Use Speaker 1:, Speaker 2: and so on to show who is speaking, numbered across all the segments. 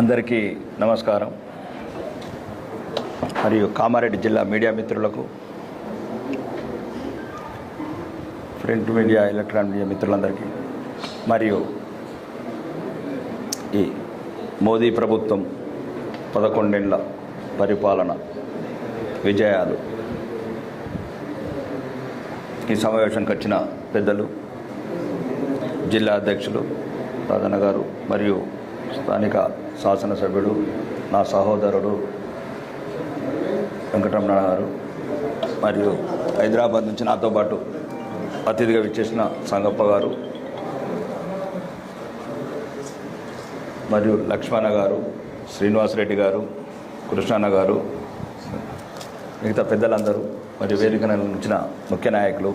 Speaker 1: అందరికీ నమస్కారం. మరియు కామారెడ్డి జిల్లా మీడియా మిత్రులకు ప్రింట్ మీడియా ఎలక్ట్రానిక్ మీడియా మిత్రులందరికీ మరియు ఈ మోదీ ప్రభుత్వం పదకొండేళ్ళ పరిపాలన విజయాలు ఈ సమావేశానికి వచ్చిన పెద్దలు జిల్లా అధ్యక్షులు ప్రధాన గారు మరియు స్థానిక శాసనసభ్యుడు నా సహోదరుడు వెంకటరమణ గారు మరియు హైదరాబాద్ నుంచి నాతో పాటు అతిథిగా విచ్చేసిన సంగప్ప గారు మరియు లక్ష్మణ గారు శ్రీనివాసరెడ్డి గారు కృష్ణన్న గారు మిగతా పెద్దలందరూ మరియు వేదిక నుంచిన ముఖ్య నాయకులు.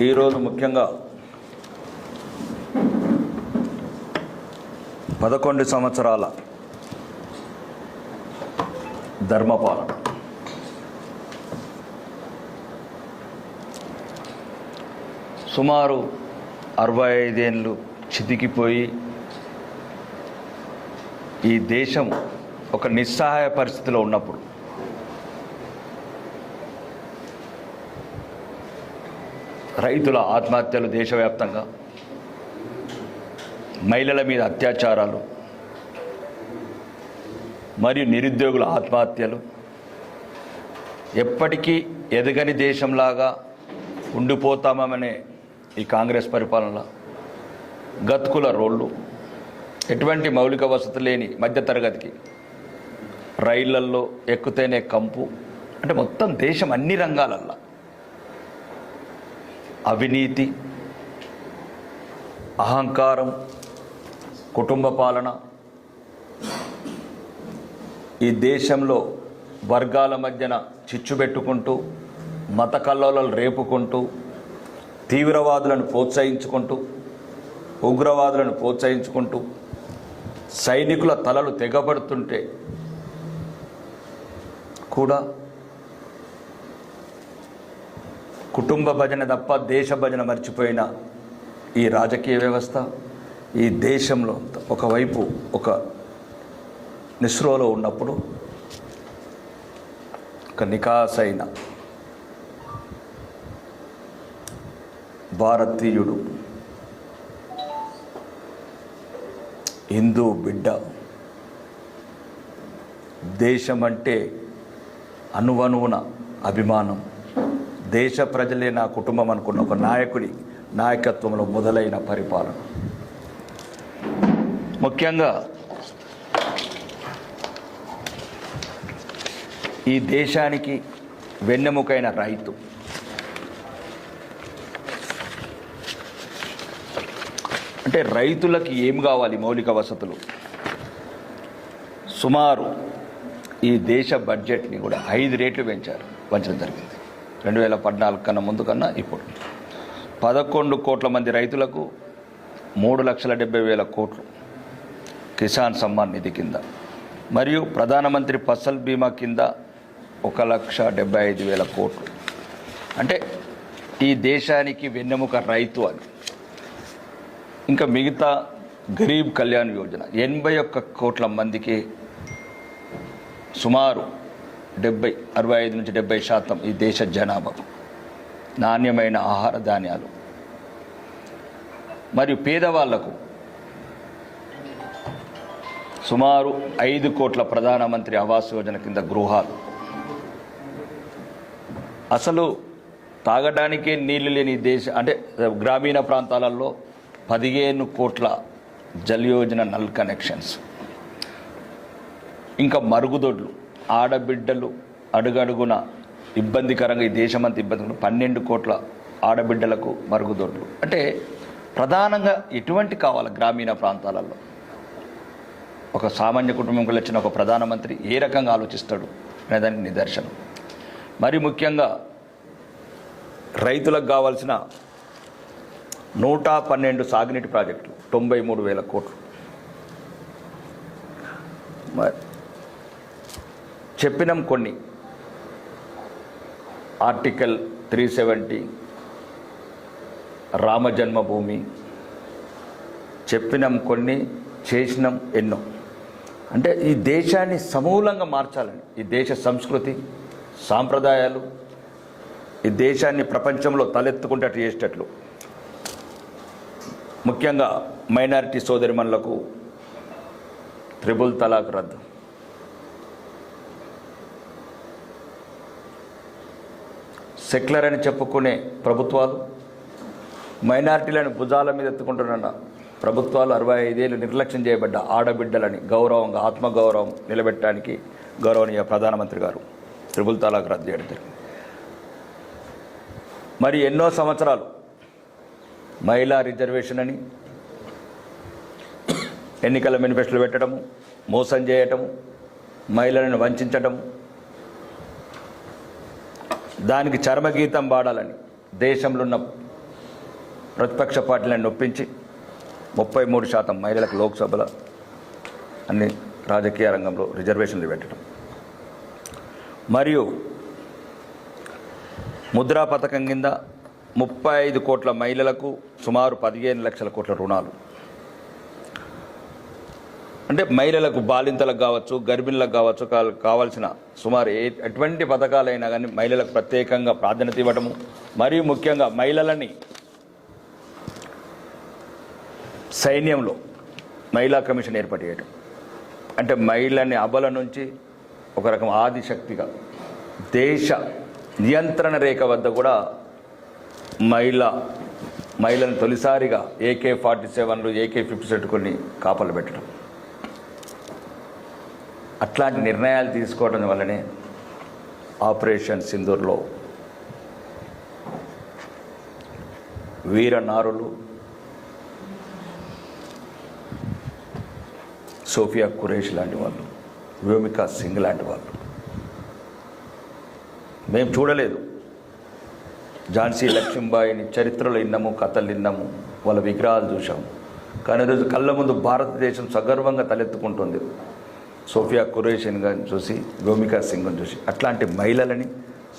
Speaker 1: ఈరోజు ముఖ్యంగా పదకొండు సంవత్సరాల ధర్మపాలన. సుమారు అరవై ఐదేళ్ళు చితికిపోయి ఈ దేశం ఒక నిస్సహాయ పరిస్థితిలో ఉన్నప్పుడు రైతుల ఆత్మహత్యలు దేశవ్యాప్తంగా మహిళల మీద అత్యాచారాలు మరియు నిరుద్యోగుల ఆత్మహత్యలు. ఎప్పటికీ ఎదగని దేశంలాగా ఉండిపోతామనే ఈ కాంగ్రెస్ పరిపాలనలో గతుకుల రోళ్ళు. ఎటువంటి మౌలిక వసతి లేని మధ్యతరగతికి రైళ్ళల్లో ఎక్కుతేనే కంపు. అంటే మొత్తం దేశం అన్ని రంగాలల్లో అవినీతి అహంకారం కుటుంబ పాలన ఈ దేశంలో వర్గాల మధ్యన చిచ్చు పెట్టుకుంటూ మత కల్లోలలు రేపుకుంటూ తీవ్రవాదులను ప్రోత్సహించుకుంటూ ఉగ్రవాదులను ప్రోత్సహించుకుంటూ సైనికుల తలలు తెగబడుతుంటే కూడా కుటుంబ భజన తప్ప దేశ భజన మర్చిపోయిన ఈ రాజకీయ వ్యవస్థ. ఈ దేశంలో ఒకవైపు ఒక నిస్రోలో ఉన్నప్పుడు ఒక నికాసైన భారతీయుడు హిందూ బిడ్డ దేశం అంటే అనువనువున అభిమానం. దేశ ప్రజలే నా కుటుంబం అనుకున్న ఒక నాయకుడి నాయకత్వంలో మొదలైన పరిపాలన. ముఖ్యంగా ఈ దేశానికి వెన్నెముకైన రైతు. అంటే రైతులకి ఏం కావాలి మౌలిక వసతులు? సుమారు ఈ దేశ బడ్జెట్ని కూడా ఐదు రేట్లు పెంచారు. పెంచడం జరిగింది. రెండు వేల పద్నాలుగు కన్నా ముందు కన్నా ఇప్పుడు. పదకొండు కోట్ల మంది రైతులకు మూడు లక్షల డెబ్బై వేల కోట్లు. కిసాన్ సమ్మాన్ నిధి కింద. మరియు ప్రధానమంత్రి ఫసల్ బీమా కింద ఒక లక్ష డెబ్బై ఐదు వేల కోట్లు. అంటే ఈ దేశానికి వెన్నెముక రైతు అని ఇంకా మిగతా గరీబ్ కళ్యాణ్ యోజన. ఎనభై ఒక్క కోట్ల మందికి సుమారు డెబ్బై అరవై ఐదు నుంచి డెబ్బై శాతం ఈ దేశ జనాభాకు నాణ్యమైన ఆహార ధాన్యాలు. మరియు పేదవాళ్ళకు సుమారు ఐదు కోట్ల ప్రధానమంత్రి ఆవాస్ యోజన కింద గృహాలు. అసలు తాగడానికే నీళ్ళు లేని దేశ అంటే గ్రామీణ ప్రాంతాలలో పదిహేను కోట్ల జల్ యోజన నల్ కనెక్షన్స్. ఇంకా మరుగుదొడ్లు ఆడబిడ్డలు అడుగడుగున ఇబ్బందికరంగా ఈ దేశమంతా ఇబ్బంది పన్నెండు కోట్ల ఆడబిడ్డలకు మరుగుదొడ్లు. అంటే ప్రధానంగా ఎటువంటి కావాలి గ్రామీణ ప్రాంతాలలో? ఒక సామాన్య కుటుంబంకి వచ్చిన ఒక ప్రధానమంత్రి ఏ రకంగా ఆలోచిస్తాడు అనేదానికి నిదర్శనం. మరి ముఖ్యంగా రైతులకు కావాల్సిన నూట పన్నెండు సాగునీటి ప్రాజెక్టులు తొంభై మూడు వేల కోట్లు. మరి చెప్పినాం కొన్ని. Article three seventy Rama Janmabhoomi చెప్పినాం కొన్ని చేసినాం ఎన్నో. అంటే ఈ దేశాన్ని సమూలంగా మార్చాలని. ఈ దేశ సంస్కృతి సాంప్రదాయాలు ఈ దేశాన్ని ప్రపంచంలో తలెత్తుకుంటట్టు చేసేటట్లు. ముఖ్యంగా మైనారిటీ సోదరిమణులకు త్రిబుల్ తలాక్ రద్దు. సెక్యులర్ అని చెప్పుకునే ప్రభుత్వాలు మైనారిటీలను భుజాల మీద ఎత్తుకుంటున్న ప్రభుత్వాలు అరవై ఐదేళ్ళు నిర్లక్ష్యం చేయబడ్డ ఆడబిడ్డలని గౌరవంగా ఆత్మగౌరవం నిలబెట్టడానికి గౌరవనీయ ప్రధానమంత్రి గారు త్రిబుల్ తలాక్ రద్దు చేయడం జరిగింది. మరి ఎన్నో సంవత్సరాలు మహిళా రిజర్వేషన్ అని ఎన్నికల మేనిఫెస్టోలు పెట్టడము మోసం చేయటము మహిళలను వంచడము దానికి చర్మగీతం పాడాలని దేశంలో ఉన్న ప్రతిపక్ష పార్టీలను నొప్పించి ముప్పై మూడు శాతం మహిళలకు లోక్సభల అన్ని రాజకీయ రంగంలో రిజర్వేషన్లు పెట్టడం. మరియు ముద్రా పథకం కింద ముప్పై ఐదు కోట్ల మహిళలకు సుమారు పదిహేను లక్షల కోట్ల రుణాలు. అంటే మహిళలకు బాలింతలకు కావచ్చు గర్భిణులకు కావచ్చు కావాల్సిన సుమారు ఏ ఎటువంటి పథకాలైనా కానీ మహిళలకు ప్రత్యేకంగా ప్రాధాన్యత ఇవ్వడము మరియు ముఖ్యంగా మహిళలని సైన్యంలో మహిళా కమిషన్ ఏర్పాటు చేయడం అంటే మహిళని అబల నుంచి ఒక రకం ఆదిశక్తిగా దేశ నియంత్రణ రేఖ వద్ద కూడా మహిళ మహిళను తొలిసారిగా ఏకే ఫార్టీ సెవెన్లు ఏకే ఫిఫ్టీ సెట్ కొన్ని కాపలు పెట్టడం. అట్లాంటి నిర్ణయాలు తీసుకోవడం వల్లనే ఆపరేషన్ సింధూర్లో వీర సోఫియా కురేష్ లాంటి వాళ్ళు వ్యోమికా సింగ్ లాంటి వాళ్ళు. మేము చూడలేదు. ఝాన్సీ లక్ష్మీబాయిని చరిత్రలో విన్నాము కథలు విన్నాము వాళ్ళ విగ్రహాలు చూసాము కానీ ఈరోజు కళ్ళ ముందు భారతదేశం సగర్వంగా తలెత్తుకుంటుంది. సోఫియా కురేషిన్ గారిని చూసి గోమికా సింగ్ని చూసి అట్లాంటి మహిళలని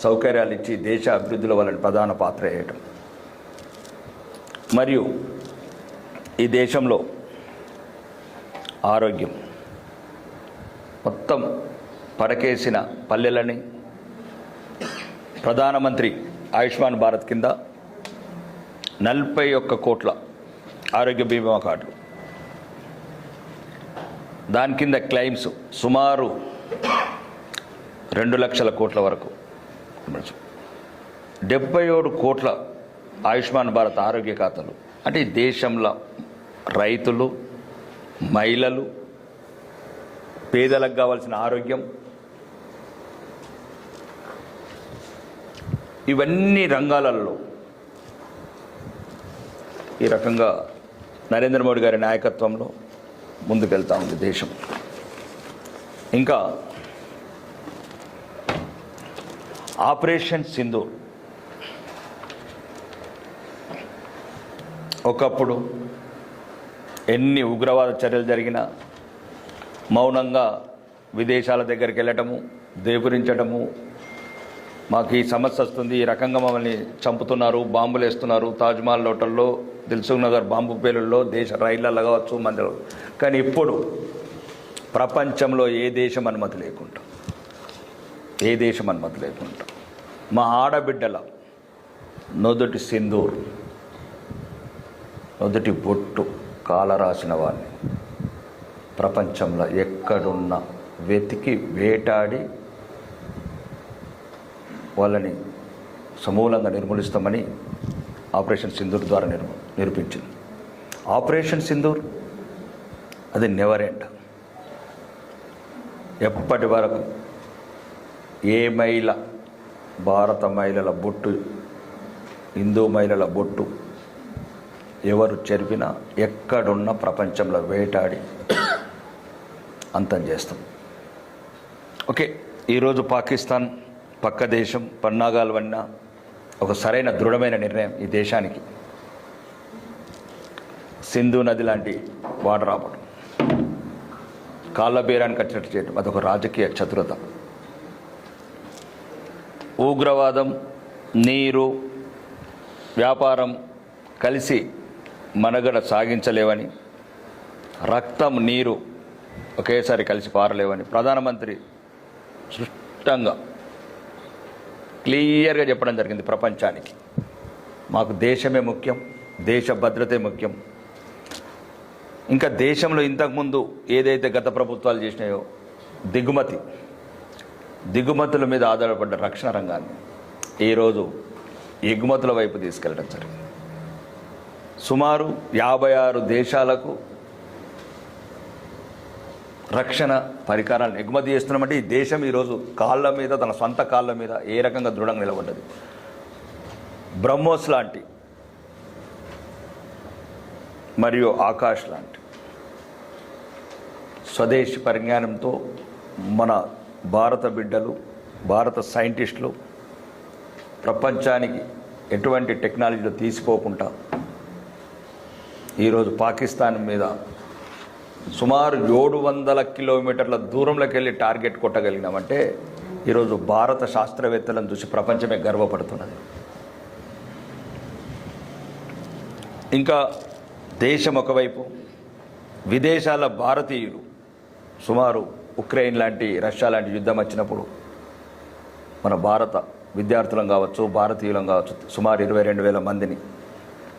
Speaker 1: సౌకర్యాలు ఇచ్చి దేశ అభివృద్ధిలో వాళ్ళని ప్రధాన పాత్ర వేయటం. మరియు ఈ దేశంలో ఆరోగ్యం. మొత్తం పడకేసిన పల్లెలని ప్రధానమంత్రి ఆయుష్మాన్ భారత్ కింద నలభై ఒక్క కోట్ల ఆరోగ్య బీమా కార్డులు దాని కింద క్లెయిమ్స్ సుమారు రెండు లక్షల కోట్ల వరకు డెబ్బై ఏడు కోట్ల ఆయుష్మాన్ భారత్ ఆరోగ్య ఖాతాలు. అంటే దేశంలో రైతులు మహిళలు పేదలకు కావాల్సిన ఆరోగ్యం ఇవన్నీ రంగాలలో ఈ రకంగా నరేంద్ర మోడీ గారి నాయకత్వంలో ముందుకెళ్తా ఉంది దేశం. ఇంకా ఆపరేషన్ సింధు ఒకప్పుడు ఎన్ని ఉగ్రవాద చర్యలు జరిగినా మౌనంగా విదేశాల దగ్గరికి వెళ్ళటము దేవురించటము మాకు ఈ సమస్య వస్తుంది ఈ రకంగా మమ్మల్ని చంపుతున్నారు బాంబులు వేస్తున్నారు తాజ్మహల్ హోటల్లో దిల్సుఖ్ నగర్ బాంబు పేలుల్లో దేశ రైళ్ళల్లో కావచ్చు మందిలో కానీ ఇప్పుడు ప్రపంచంలో ఏ దేశం అనుమతి లేకుండా ఏ దేశం అనుమతి లేకుండా మా ఆడబిడ్డల నొదటి సింధూర్ నొదటి బొట్టు కాల రాసిన వాడిని ప్రపంచంలో ఎక్కడున్న వెతికి వేటాడి వాళ్ళని సమూలంగా నిర్మూలిస్తామని ఆపరేషన్ సింధూర్ ద్వారా నిర్ నిరూపించింది. ఆపరేషన్ సింధూర్ అది నెవర్ ఎండ్. ఎప్పటి వరకు ఏ మహిళ భారత మహిళల బొట్టు హిందూ మహిళల బొట్టు ఎవరు చెరిపినా ఎక్కడున్న ప్రపంచంలో వేటాడి అంతం చేస్తాం. ఓకే ఈరోజు పాకిస్తాన్ పక్క దేశం పన్నాగాలు వన్న ఒక సరైన దృఢమైన నిర్ణయం ఈ దేశానికి. సింధు నది లాంటి వాటర్ ఆపడం కాళ్ళ బీరానికి కట్టినట్టు చేయడం అదొక రాజకీయ చతురత. ఉగ్రవాదం నీరు వ్యాపారం కలిసి మనగడ సాగించలేవని రక్తం నీరు ఒకేసారి కలిసి పారలేవని ప్రధానమంత్రి స్పష్టంగా క్లియర్గా చెప్పడం జరిగింది ప్రపంచానికి. మాకు దేశమే ముఖ్యం దేశ భద్రతే ముఖ్యం. ఇంకా దేశంలో ఇంతకుముందు ఏదైతే గత ప్రభుత్వాలు చేసినాయో దిగుమతి దిగుమతుల మీద ఆధారపడ్డ రక్షణ రంగాన్ని ఈరోజు ఎగుమతుల వైపు తీసుకెళ్ళడం జరిగింది. సుమారు యాభై ఆరు దేశాలకు రక్షణ పరికరాలను ఎగుమతి చేస్తున్నామంటే ఈ దేశం ఈరోజు కాళ్ళ మీద తన సొంత కాళ్ళ మీద ఏ రకంగా దృఢంగా నిలబడ్డది. బ్రహ్మోస్ లాంటి మరియు ఆకాష్ లాంటి స్వదేశీ పరిజ్ఞానంతో మన భారత బిడ్డలు భారత సైంటిస్టులు ప్రపంచానికి ఎటువంటి టెక్నాలజీలో తీసిపోకుండా ఈరోజు పాకిస్తాన్ మీద సుమారు ఏడు వందల కిలోమీటర్ల దూరంలోకి వెళ్ళి టార్గెట్ కొట్టగలిగినామంటే ఈరోజు భారత శాస్త్రవేత్తలను చూసి ప్రపంచమే గర్వపడుతున్నది. ఇంకా దేశం ఒకవైపు విదేశాల భారతీయులు సుమారు ఉక్రెయిన్ లాంటి రష్యా లాంటి యుద్ధం వచ్చినప్పుడు మన భారత విద్యార్థులం కావచ్చు భారతీయులం కావచ్చు సుమారు ఇరవై రెండు వేల మందిని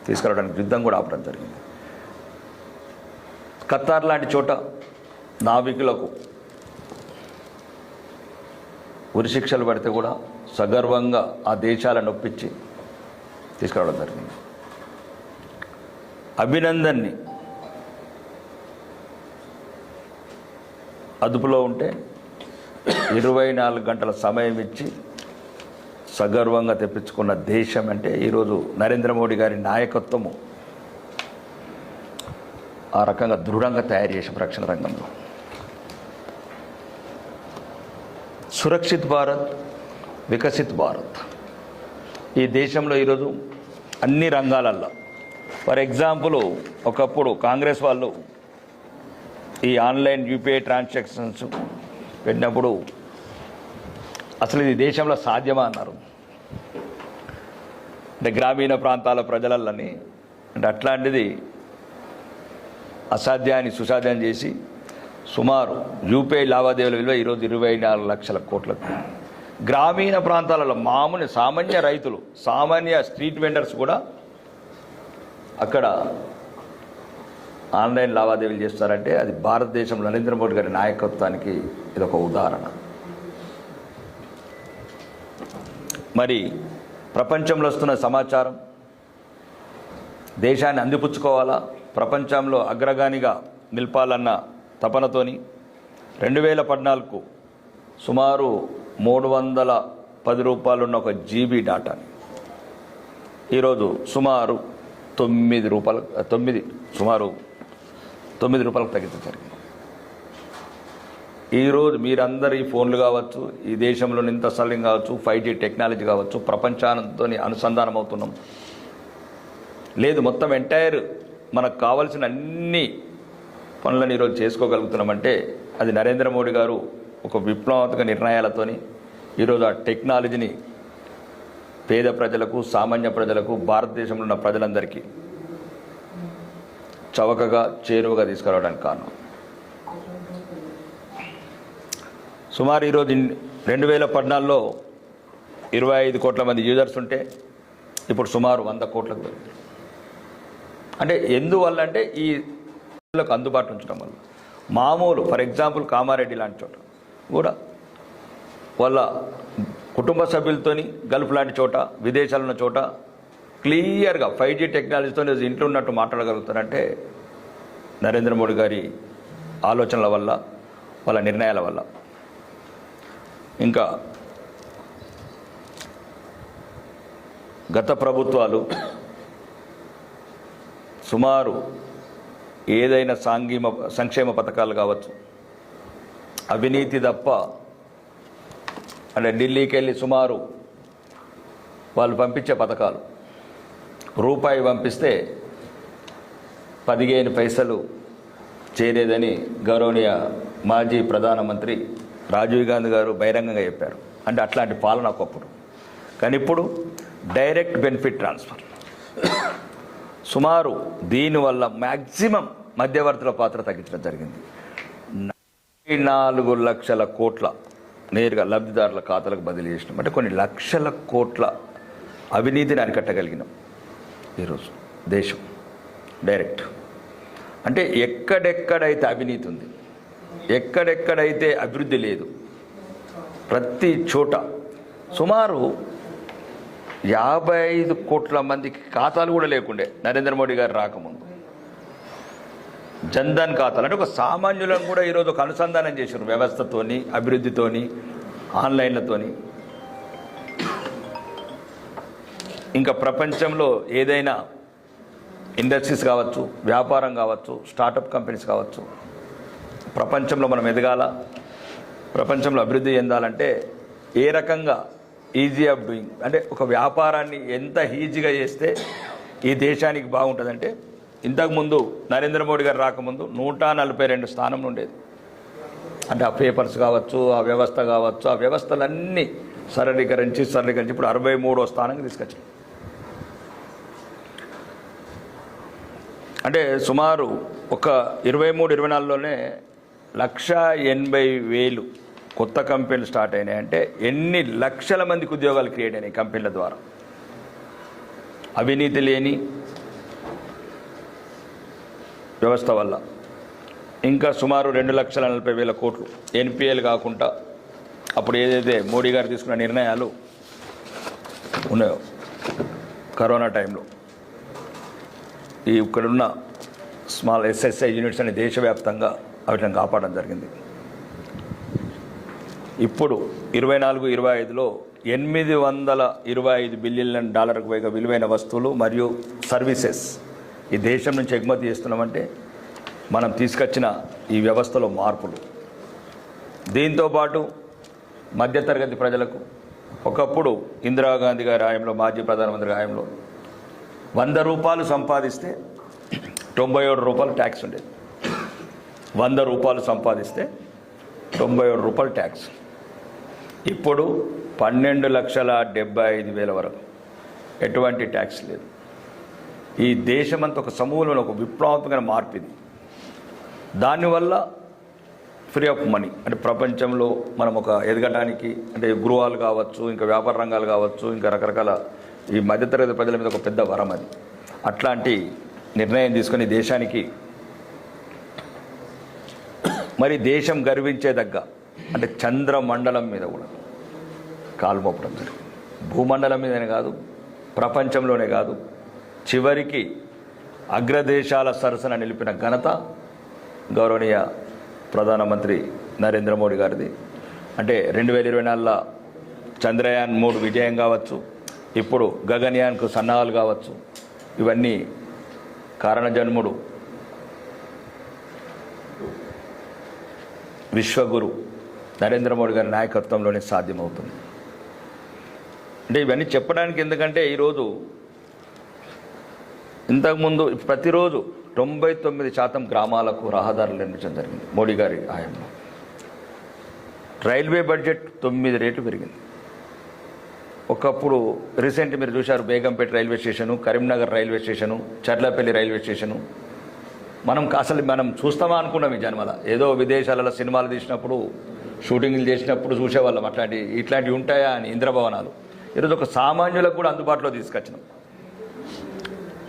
Speaker 1: తీసుకురావడానికి యుద్ధం కూడా ఆపడం జరిగింది. ఖతార్ లాంటి చోట నావికులకు ఉరిశిక్షలు పడితే కూడా సగర్వంగా ఆ దేశాలను ఒప్పించి తీసుకురావడం జరిగింది. అభినందన్ని అదుపులో ఉంటే ఇరవై నాలుగు గంటల సమయం ఇచ్చి సగర్వంగా తెప్పించుకున్న దేశం అంటే ఈరోజు నరేంద్ర మోడీ గారి నాయకత్వము. ఆ రకంగా దృఢంగా తయారు చేసాం రక్షణ రంగంలో. సురక్షిత్ భారత్ వికసిత్ భారత్. ఈ దేశంలో ఈరోజు అన్ని రంగాలల్లో ఫర్ ఎగ్జాంపుల్ ఒకప్పుడు కాంగ్రెస్ వాళ్ళు ఈ ఆన్లైన్ యూపీఐ ట్రాన్సాక్షన్స్ పెట్టినప్పుడు అసలు ఇది దేశంలో సాధ్యమా అన్నారు. అంటే గ్రామీణ ప్రాంతాల ప్రజలల్లని అంటే అట్లాంటిది అసాధ్యాన్ని సుసాధ్యం చేసి సుమారు యూపీఐ లావాదేవీల విలువ ఈరోజు ఇరవై నాలుగు లక్షల కోట్లకు గ్రామీణ ప్రాంతాలలో మామూలు సామాన్య రైతులు సామాన్య స్ట్రీట్ వెండర్స్ కూడా అక్కడ ఆన్లైన్ లావాదేవీలు చేస్తారంటే అది భారతదేశం నరేంద్ర మోడీ గారి నాయకత్వానికి ఇది ఒక ఉదాహరణ. మరి ప్రపంచంలో వస్తున్న సమాచారం దేశాన్ని అందిపుచ్చుకోవాలా? ప్రపంచంలో అగ్రగానిగా నిలపాలన్న తపనతోని రెండు వేల పద్నాలుగు సుమారు మూడు వందల పది రూపాయలున్న ఒక జీబీ డాటాని. ఈరోజు సుమారు తొమ్మిది రూపాయలు తొమ్మిది సుమారు తొమ్మిది రూపాయలకు తగ్గించడం జరిగింది. ఈరోజు మీరందరూ ఈ ఫోన్లు కావచ్చు ఈ దేశంలో ఇంత సల్లింగ్ కావచ్చు ఫైవ్ జీ టెక్నాలజీ కావచ్చు ప్రపంచానంతో అనుసంధానం అవుతున్నాం లేదు మొత్తం ఎంటైర్ మనకు కావాల్సిన అన్ని పనులను ఈరోజు చేసుకోగలుగుతున్నామంటే అది నరేంద్ర మోడీ గారు ఒక విప్లవాత్మక నిర్ణయాలతోని ఈరోజు ఆ టెక్నాలజీని పేద ప్రజలకు సామాన్య ప్రజలకు భారతదేశంలో ఉన్న ప్రజలందరికీ చవకగా చేరువగా తీసుకురావడానికి కారణం. సుమారు ఈరోజు రెండు వేల పద్నాలుగులో ఇరవై ఐదు కోట్ల మంది యూజర్స్ ఉంటే ఇప్పుడు సుమారు వంద కోట్లకు అంటే ఎందువల్ల అంటే ఈ ప్రజలకు అందుబాటులో ఉంచడం వల్ల. మామూలు ఫర్ ఎగ్జాంపుల్ కామారెడ్డి లాంటి చోట కూడా వాళ్ళ కుటుంబ సభ్యులతోని గల్ఫ్ లాంటి చోట విదేశాలు ఉన్న చోట క్లియర్గా ఫైవ్ జీ టెక్నాలజీతో ఇంట్లో ఉన్నట్టు మాట్లాడగలుగుతారంటే నరేంద్ర మోడీ గారి ఆలోచనల వల్ల వాళ్ళ నిర్ణయాల వల్ల. ఇంకా గత ప్రభుత్వాలు సుమారు ఏదైనా సాంఘీమ సంక్షేమ పథకాలు కావచ్చు. అవినీతి తప్ప అంటే ఢిల్లీకి వెళ్ళి సుమారు వాళ్ళు పంపించే పథకాలు. రూపాయి పంపిస్తే పదిహేను పైసలు చేరేదని గౌరవనీయ మాజీ ప్రధానమంత్రి రాజీవ్ గాంధీ గారు బహిరంగంగా చెప్పారు. అంటే అట్లాంటి పాలన ఒకప్పుడు. కానీ ఇప్పుడు డైరెక్ట్ బెనిఫిట్ ట్రాన్స్ఫర్. సుమారు దీనివల్ల మ్యాక్సిమం మధ్యవర్తుల పాత్ర తగ్గించడం జరిగింది. నాలుగు లక్షల కోట్ల నేరుగా లబ్ధిదారుల ఖాతాలకు బదిలీ చేసినాం. అంటే కొన్ని లక్షల కోట్ల అవినీతిని అరికట్టగలిగినాం ఈరోజు దేశం డైరెక్ట్. అంటే ఎక్కడెక్కడైతే అవినీతి ఉంది ఎక్కడెక్కడైతే అభివృద్ధి లేదు ప్రతి చోట సుమారు యాభై ఐదు కోట్ల మందికి ఖాతాలు కూడా లేకుండే. నరేంద్ర మోడీ గారు రాకముందు. జన్ధన్ ఖాతాలు. అంటే ఒక సామాన్యులను కూడా ఈరోజు ఒక అనుసంధానం చేశారు వ్యవస్థతోని అభివృద్ధితోని ఆన్లైన్లతోని. ఇంకా ప్రపంచంలో ఏదైనా ఇండస్ట్రీస్ కావచ్చు వ్యాపారం కావచ్చు స్టార్టప్ కంపెనీస్ కావచ్చు ప్రపంచంలో మనం ఎదగాల ప్రపంచంలో అభివృద్ధి చెందాలంటే ఏ రకంగా ఈజీ ఆఫ్ డూయింగ్ అంటే ఒక వ్యాపారాన్ని ఎంత ఈజీగా చేస్తే ఈ దేశానికి బాగుంటుందంటే ఇంతకుముందు నరేంద్ర మోడీ గారు రాకముందు నూట నలభై రెండు స్థానం ఉండేది. అంటే ఆ పేపర్స్ కావచ్చు ఆ వ్యవస్థ కావచ్చు ఆ వ్యవస్థలన్నీ సరళీకరించి సరళీకరించి ఇప్పుడు అరవై మూడో స్థానానికి తీసుకొచ్చాం అంటే సుమారు ఒక ఇరవై మూడు ఇరవై నాలుగులోనే లక్ష ఎనభై వేలు కొత్త కంపెనీలు స్టార్ట్ అయినాయి అంటే ఎన్ని లక్షల మందికి ఉద్యోగాలు క్రియేట్ అయినాయి కంపెనీల ద్వారా? అవినీతి లేని వ్యవస్థ వల్ల. ఇంకా సుమారు రెండు లక్షల నలభై వేల కోట్లు ఎన్పిఎల్ కాకుండా అప్పుడు ఏదైతే మోడీ గారు తీసుకున్న నిర్ణయాలు ఉన్నాయో కరోనా టైంలో. ఈ ఇక్కడున్న స్మాల్ ఎస్ఎస్ఐ యూనిట్స్ అనే దేశవ్యాప్తంగా వాటిని కాపాడడం జరిగింది. ఇప్పుడు ఇరవై నాలుగు ఇరవై ఐదులో ఎనిమిది వందల ఇరవై ఐదు బిలియన్ డాలర్కు పైగా విలువైన వస్తువులు మరియు సర్వీసెస్ ఈ దేశం నుంచి ఎగుమతి చేస్తున్నామంటే మనం తీసుకొచ్చిన ఈ వ్యవస్థలో మార్పులు. దీంతోపాటు మధ్యతరగతి ప్రజలకు ఒకప్పుడు ఇందిరాగాంధీ గారి హాయంలో మాజీ ప్రధానమంత్రి హాయంలో వంద రూపాయలు సంపాదిస్తే తొంభై ఏడు రూపాయలు ట్యాక్స్ ఉండేది. వంద రూపాయలు సంపాదిస్తే తొంభై ఏడు రూపాయలు ట్యాక్స్. ఇప్పుడు పన్నెండు లక్షల డెబ్బై ఐదు వేల వరకు. ఎటువంటి ట్యాక్స్ లేదు. ఈ దేశమంతా ఒక సమూహంలో ఒక విప్లవాత్మకమైన మార్పు ఇది. దానివల్ల ఫ్రీ ఆఫ్ మనీ అంటే ప్రపంచంలో మనం ఒక ఎదగడానికి అంటే గృహాలు కావచ్చు ఇంకా వ్యాపార రంగాలు కావచ్చు ఇంకా రకరకాల ఈ మధ్యతరగతి ప్రజల మీద ఒక పెద్ద వరం అది. అట్లాంటి నిర్ణయం తీసుకొని దేశానికి మరి దేశం గర్వించేదగ్గ అంటే చంద్రమండలం మీద కూడా కాలు మోపడం జరిగింది భూమండలం మీదనే కాదు ప్రపంచంలోనే కాదు చివరికి అగ్రదేశాల సరసన నిలిపిన ఘనత గౌరవనీయ ప్రధానమంత్రి నరేంద్ర మోడీ గారిది. అంటే రెండు వేల ఇరవై నాలుగులో చంద్రయాన్ మూడు విజయం కావచ్చు ఇప్పుడు గగన్యాన్కు సన్నాహాలు కావచ్చు ఇవన్నీ కారణజన్ముడు విశ్వగురు నరేంద్ర మోడీ గారి నాయకత్వంలోనే సాధ్యమవుతుంది. అంటే ఇవన్నీ చెప్పడానికి ఎందుకంటే ఈరోజు ఇంతకుముందు ప్రతిరోజు తొంభై తొమ్మిది శాతం గ్రామాలకు రహదారులు నిర్మించడం జరిగింది మోడీ గారి హయాంలో రైల్వే బడ్జెట్ తొమ్మిది రేట్లు పెరిగింది. ఒకప్పుడు రీసెంట్ మీరు చూశారు Begumpet railway station Karimnagar railway station Cherlapalli railway station. మనం అసలు మనం చూస్తామా అనుకున్నాం ఈ జన్మల. ఏదో విదేశాలలో సినిమాలు తీసినప్పుడు షూటింగ్లు చేసినప్పుడు చూసేవాళ్ళం. అట్లాంటి ఇట్లాంటివి ఉంటాయా అని ఇంద్రభవనాలు. ఈరోజు ఒక సామాన్యులకు కూడా అందుబాటులో తీసుకొచ్చినాం.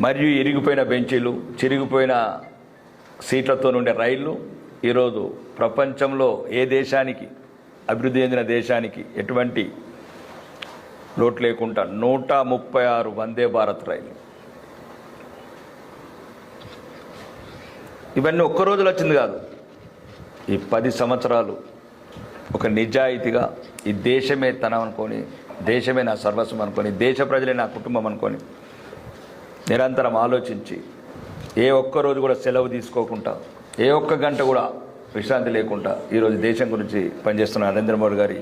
Speaker 1: మరియు ఇరిగిపోయిన బెంచీలు చిరిగిపోయిన సీట్లతో ఉండే రైళ్ళు ఈరోజు ప్రపంచంలో ఏ దేశానికి అభివృద్ధి చెందిన దేశానికి ఎటువంటి లోటు లేకుండా నూట ముప్పై ఆరు వందే భారత్ రైలు ఇవన్నీ ఒక్క రోజులు వచ్చింది కాదు. ఈ పది సంవత్సరాలు ఒక నిజాయితీగా ఈ దేశమే తనం అనుకొని దేశమే నా సర్వస్వం అనుకొని దేశ ప్రజలే నా కుటుంబం అనుకొని నిరంతరం ఆలోచించి ఏ ఒక్క రోజు కూడా సెలవు తీసుకోకుండా ఏ ఒక్క గంట కూడా విశ్రాంతి లేకుండా ఈరోజు దేశం గురించి పనిచేస్తున్న నరేంద్ర మోడీ గారి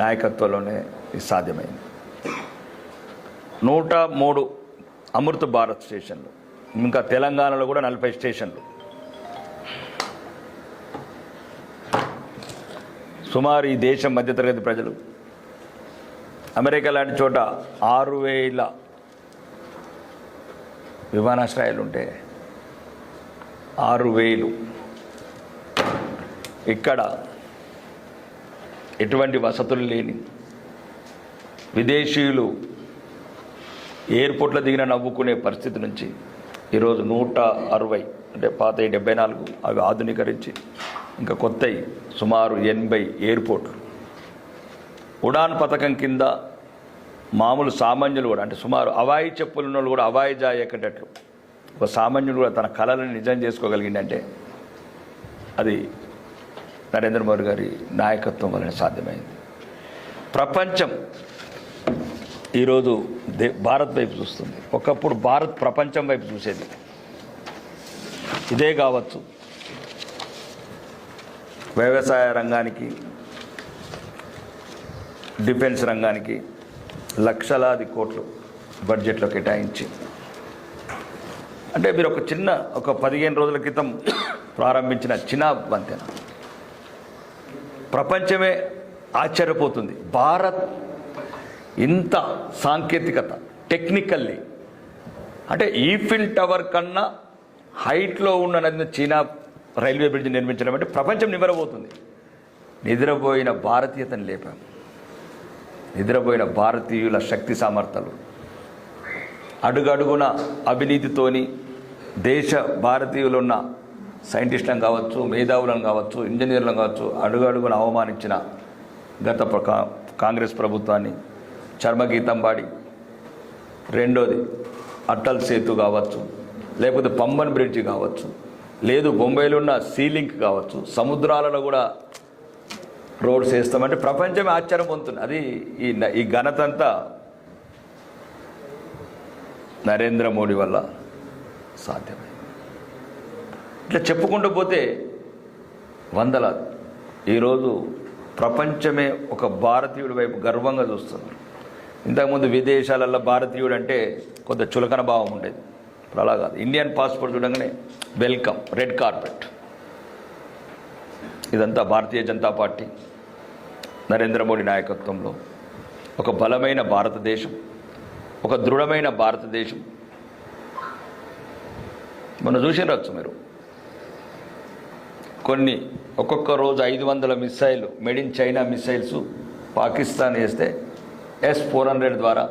Speaker 1: నాయకత్వంలోనే ఇది సాధ్యమైంది. నూట మూడు అమృత భారత్ స్టేషన్లు ఇంకా తెలంగాణలో కూడా నలభై స్టేషన్లు. సుమారు ఈ దేశం మధ్యతరగతి ప్రజలు. అమెరికా లాంటి చోట ఆరు వేల విమానాశ్రయాలు ఉంటే ఆరు వేలు. ఇక్కడ ఎటువంటి వసతులు లేని విదేశీయులు ఎయిర్పోర్ట్లో దిగిన నవ్వుకునే పరిస్థితి నుంచి ఈరోజు నూట అరవై అంటే పాత డెబ్బై నాలుగు అవి ఆధునీకరించి ఇంకా కొత్తయి. సుమారు ఎనభై ఎయిర్పోర్ట్లు. ఉడాన్ పథకం కింద మామూలు సామాన్యులు కూడా అంటే సుమారు అవాయి చెప్పులు ఉన్న వాళ్ళు కూడా అవాయి జాయి ఒక సామాన్యుడు కూడా తన కళలను నిజం చేసుకోగలిగిందంటే అది నరేంద్ర మోడీ గారి నాయకత్వం వలన సాధ్యమైంది. ప్రపంచం ఈరోజు దే భారత్ వైపు చూస్తుంది. ఒకప్పుడు భారత్ ప్రపంచం వైపు చూసేది. ఇదే కావచ్చు. వ్యవసాయ రంగానికి డిఫెన్స్ రంగానికి లక్షలాది కోట్లు బడ్జెట్లో కేటాయించి. అంటే మీరు ఒక చిన్న ఒక పదిహేను రోజుల క్రితం ప్రారంభించిన చినాబ్ వంతెన. ప్రపంచమే ఆశ్చర్యపోతుంది. భారత్ ఇంత సాంకేతికత టెక్నికల్లీ. అంటే ఈఫిల్ టవర్ కన్నా హైట్లో ఉన్న నది చీనా రైల్వే బ్రిడ్జ్ నిర్మించడం అంటే ప్రపంచం నిద్రపోతుంది నిద్రపోయిన భారతీయతను లేపాము నిద్రపోయిన భారతీయుల శక్తి సామర్థ్యాలు. అడుగడుగున అవినీతితోని దేశ భారతీయులున్న సైంటిస్టులను కావచ్చు మేధావులను కావచ్చు ఇంజనీర్లను కావచ్చు అడుగడుగున అవమానించిన గత కా- కాంగ్రెస్ ప్రభుత్వాన్ని చర్మగీతం పాడి రెండోది అటల్ సేతు కావచ్చు లేకపోతే పంబన్ బ్రిడ్జి కావచ్చు లేదు బొంబాయిలో ఉన్న సీలింక్ కావచ్చు సముద్రాలలో కూడా రోడ్స్ వేస్తామంటే ప్రపంచమే ఆశ్చర్యం పొందుతుంది. అది ఈ ఈ ఘనత అంతా నరేంద్ర మోడీ వల్ల సాధ్యమైంది ఇట్లా చెప్పుకుంటూ పోతే వందలాది ఈరోజు ప్రపంచమే ఒక భారతీయుడి వైపు గర్వంగా చూస్తున్నారు ఇంతకుముందు విదేశాలలో భారతీయుడు అంటే కొంత చులకన భావం ఉండేది. ఇప్పుడు అలా కాదు. ఇండియన్ పాస్పోర్ట్ చూడగానే వెల్కమ్ రెడ్ కార్పెట్. ఇదంతా భారతీయ జనతా పార్టీ నరేంద్ర మోడీ నాయకత్వంలో ఒక బలమైన భారతదేశం ఒక దృఢమైన భారతదేశం. మనం చూసినవచ్చు మీరు? కొన్ని ఒక్కొక్క రోజు ఐదు వందల missile made in China missiles Pakistan S S four hundred ద్వారా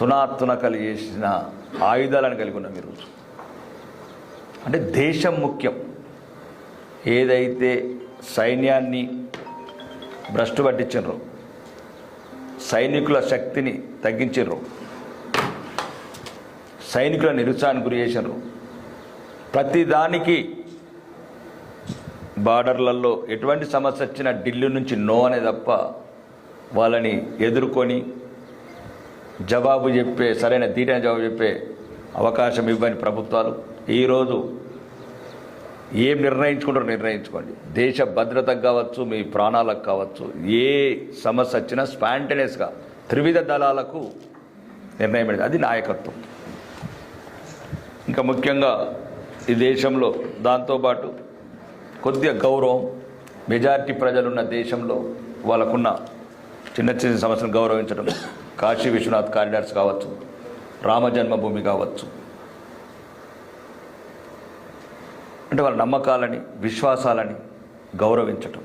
Speaker 1: తునాతునకలు చేసిన ఆయుధాలను కలిగి ఉన్నాం ఈరోజు. అంటే దేశం ముఖ్యం. ఏదైతే సైన్యాన్ని భ్రష్టు పట్టించరు సైనికుల శక్తిని తగ్గించరు సైనికుల నిరుత్సాహానికి గురి చేశారు ప్రతిదానికి బార్డర్లలో ఎటువంటి సమస్య వచ్చినా ఢిల్లీ నుంచి నో అనే తప్ప వాళ్ళని ఎదుర్కొని జవాబు చెప్పే సరైన తీరైన జవాబు చెప్పే అవకాశం ఇవ్వని ప్రభుత్వాలు ఈరోజు ఏం నిర్ణయించుకుంటారో నిర్ణయించుకోండి. దేశ భద్రతకు కావచ్చు మీ ప్రాణాలకు కావచ్చు ఏ సమస్య వచ్చినా స్పాంటనేస్గా త్రివిధ దళాలకు నిర్ణయం అది నాయకత్వం. ఇంకా ముఖ్యంగా ఈ దేశంలో దాంతోపాటు కొద్దిగా గౌరవం మెజారిటీ ప్రజలున్న దేశంలో వాళ్ళకున్న చిన్న చిన్న సమస్యలు గౌరవించడం కాశీ విశ్వనాథ్ కారిడార్స్ కావచ్చు రామజన్మభూమి కావచ్చు అంటే వాళ్ళ నమ్మకాలని విశ్వాసాలని గౌరవించటం.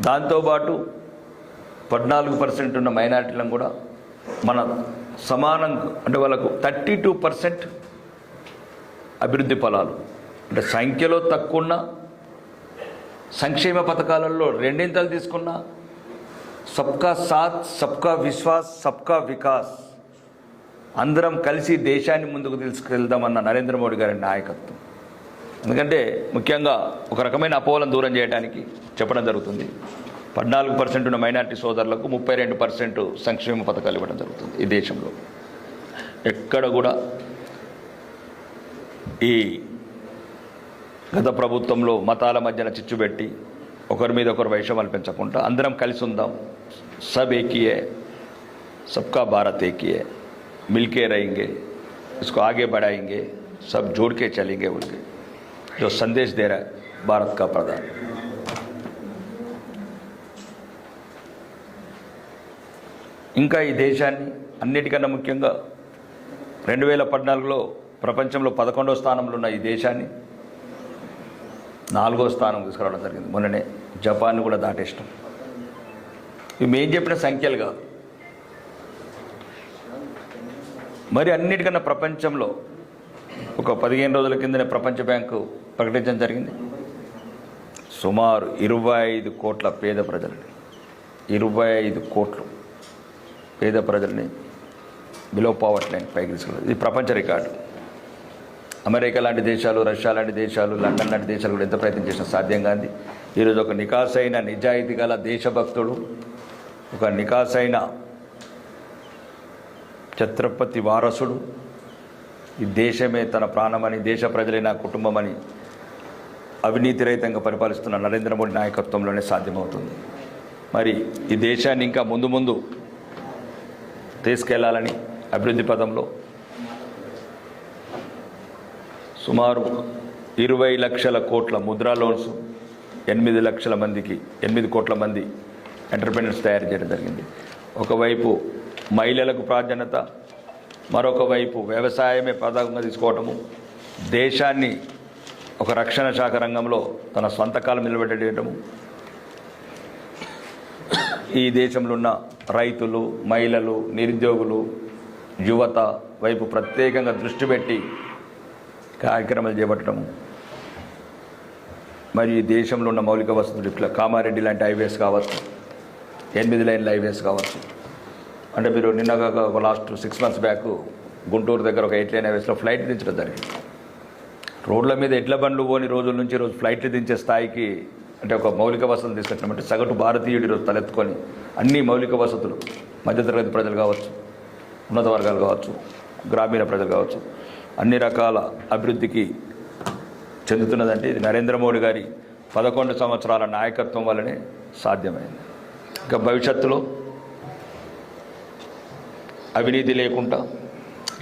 Speaker 1: దాంతోపాటు పద్నాలుగు పర్సెంట్ ఉన్న మైనారిటీలను కూడా మన సమానంగా అంటే వాళ్ళకు థర్టీ టూ పర్సెంట్ అభివృద్ధి ఫలాలు. అంటే సంఖ్యలో తక్కువ ఉన్న సంక్షేమ పథకాలలో రెండింతలు తీసుకున్న సబ్కా సాత్ సబ్కా విశ్వాస్ సబ్కా వికాస్. అందరం కలిసి దేశాన్ని ముందుకు తీసుకెళ్దామన్న నరేంద్ర మోడీ గారి నాయకత్వం. ఎందుకంటే ముఖ్యంగా ఒక రకమైన అపోహలను దూరం చేయడానికి చెప్పడం జరుగుతుంది. పద్నాలుగు పర్సెంట్ ఉన్న మైనార్టీ సోదరులకు ముప్పై రెండు పర్సెంట్ సంక్షేమ పథకాలు ఇవ్వడం జరుగుతుంది ఈ దేశంలో. ఎక్కడ కూడా ఈ గత ప్రభుత్వంలో మతాల మధ్యన చిచ్చు పెట్టి ఒకరి మీద ఒకరు వైషమ్యాలు పెంచకుండా అందరం కలిసి ఉందాం. సబ్ ఏకియే సబ్కా భారత్ ఏకియే మిల్కే రయింగే ఇసుకు ఆగే బడాయింగే సబ్ జోడ్కే చలింగే ఉంటే जो संदेश दे रहा है भारत का प्रधान ఇంకా ఈ దేశాన్ని అన్నిటికన్నా ముఖ్యంగా రెండు వేల పద్నాలుగులో ప్రపంచంలో పదకొండవ స్థానంలో ఉన్న ఈ దేశాన్ని నాలుగో స్థానం తీసుకురావడం జరిగింది మొన్ననే జపాన్ కూడా దాటేసినాం ఇవి మేము చెప్పిన సంఖ్యలు కాదు మరి అన్నిటికన్నా ప్రపంచంలో ఒక పదిహేను రోజుల కిందనే ప్రపంచ బ్యాంకు ప్రకటించడం జరిగింది. సుమారు ఇరవై ఐదు కోట్ల పేద ప్రజలని ఇరవై ఐదు కోట్లు పేద ప్రజల్ని బిలో పావర్టీ లైన్ పైకి తీసుకెళ్ళారు ఇది ప్రపంచ రికార్డు. అమెరికా లాంటి దేశాలు రష్యా లాంటి దేశాలు లండన్ లాంటి దేశాలు కూడా ఎంత ప్రయత్నం చేసినా సాధ్యం కాదు ఈరోజు ఒక నికాసైన నిజాయితీ గల దేశభక్తుడు ఒక నికాసైన ఛత్రపతి వారసుడు ఈ దేశమే తన ప్రాణమని దేశ ప్రజలే నా కుటుంబమని అవినీతి రహితంగా పరిపాలిస్తున్న నరేంద్ర మోడీ నాయకత్వంలోనే సాధ్యమవుతుంది. మరి ఈ దేశాన్ని ఇంకా ముందు ముందు తీసుకెళ్ళాలని అభివృద్ధి పదంలో సుమారు ఇరవై లక్షల కోట్ల ముద్రా లోన్స్ ఎనిమిది లక్షల మందికి ఎనిమిది కోట్ల మంది ఎంటర్ప్రెనర్స్ తయారు చేయడం జరిగింది. ఒకవైపు మహిళలకు ప్రాధాన్యత మరొక వైపు వ్యవసాయమే ప్రధానంగా తీసుకోవటము దేశాన్ని ఒక రక్షణ శాఖ రంగంలో తన సొంత కాలం నిలబెట్టడము ఈ దేశంలో ఉన్న రైతులు మహిళలు నిరుద్యోగులు యువత వైపు ప్రత్యేకంగా దృష్టి పెట్టి కార్యక్రమాలు చేపట్టడం మరియు ఈ దేశంలో ఉన్న మౌలిక వసతులు ఇట్లా కామారెడ్డి లాంటి హైవేస్ కావచ్చు ఎనిమిది లైన్ల హైవేస్ కావచ్చు. అంటే మీరు నిన్నగా ఒక last six months back Guntur దగ్గర ఒక ఎయిట్ లైన్ హైవేస్లో ఫ్లైట్ దించడం జరిగింది. రోడ్ల మీద ఎడ్ల బండ్లు పోని రోజుల నుంచి రోజు ఫ్లైట్లు దించే స్థాయికి అంటే ఒక మౌలిక వసతులు తీసుకొచ్చినామంటే సగటు భారతీయుడు ఈరోజు తలెత్తుకొని అన్ని మౌలిక వసతులు మధ్యతరగతి ప్రజలు కావచ్చు ఉన్నత వర్గాలు కావచ్చు గ్రామీణ ప్రజలు కావచ్చు అన్ని రకాల అభివృద్ధికి చెందుతున్నదంటే ఇది నరేంద్ర మోడీ గారి పదకొండు సంవత్సరాల నాయకత్వం వల్లనే సాధ్యమైంది. ఇంకా భవిష్యత్తులో అవినీతి లేకుండా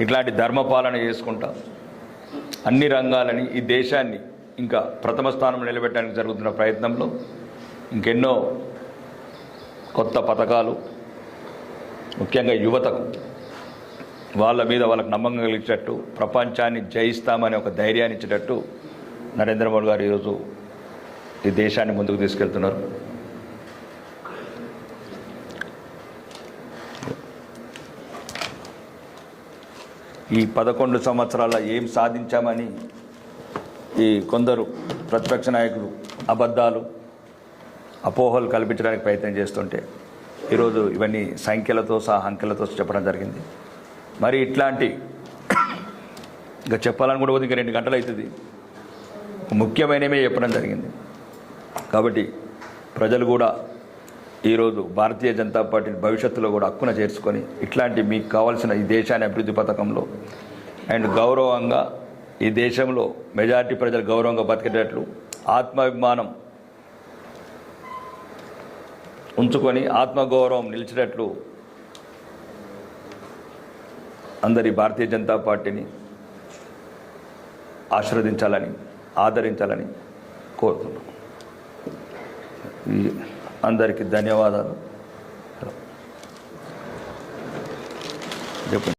Speaker 1: ఇట్లాంటి ధర్మపాలన చేసుకుంటా అన్ని రంగాలని ఈ దేశాన్ని ఇంకా ప్రథమ స్థానంలో నిలబెట్టడానికి జరుగుతున్న ప్రయత్నంలో ఇంకెన్నో కొత్త పథకాలు ముఖ్యంగా యువతకు వాళ్ళ మీద వాళ్ళకు నమ్మకం కలిగేటట్టు ప్రపంచాన్ని జయిస్తామనే ఒక ధైర్యాన్ని ఇచ్చేటట్టు నరేంద్ర మోడీ గారు ఈరోజు ఈ దేశాన్ని ముందుకు తీసుకెళ్తున్నారు. ఈ పదకొండు సంవత్సరాల ఏం సాధించామని ఈ కొందరు ప్రతిపక్ష నాయకులు అబద్ధాలు అపోహలు కల్పించడానికి ప్రయత్నం చేస్తుంటే ఈరోజు ఇవన్నీ సంఖ్యలతో సహా అంకెలతో చెప్పడం జరిగింది. మరి ఇట్లాంటి ఇంకా చెప్పాలని కూడా ఇంకా రెండు గంటలు అవుతుంది. ముఖ్యమైనవే చెప్పడం జరిగింది. కాబట్టి ప్రజలు కూడా ఈరోజు భారతీయ జనతా పార్టీని భవిష్యత్తులో కూడా హక్కున చేర్చుకొని ఇట్లాంటి మీకు కావాల్సిన ఈ దేశాన్ని అభివృద్ధి పథకంలో అండ్ గౌరవంగా ఈ దేశంలో మెజారిటీ ప్రజలు గౌరవంగా బతికేటట్లు ఆత్మాభిమానం ఉంచుకొని ఆత్మగౌరవం నిలిచేటట్లు అందరి భారతీయ జనతా పార్టీని ఆశీర్వదించాలని ఆదరించాలని కోరుతున్నాం. అందరికీ ధన్యవాదాలు. చెప్పండి.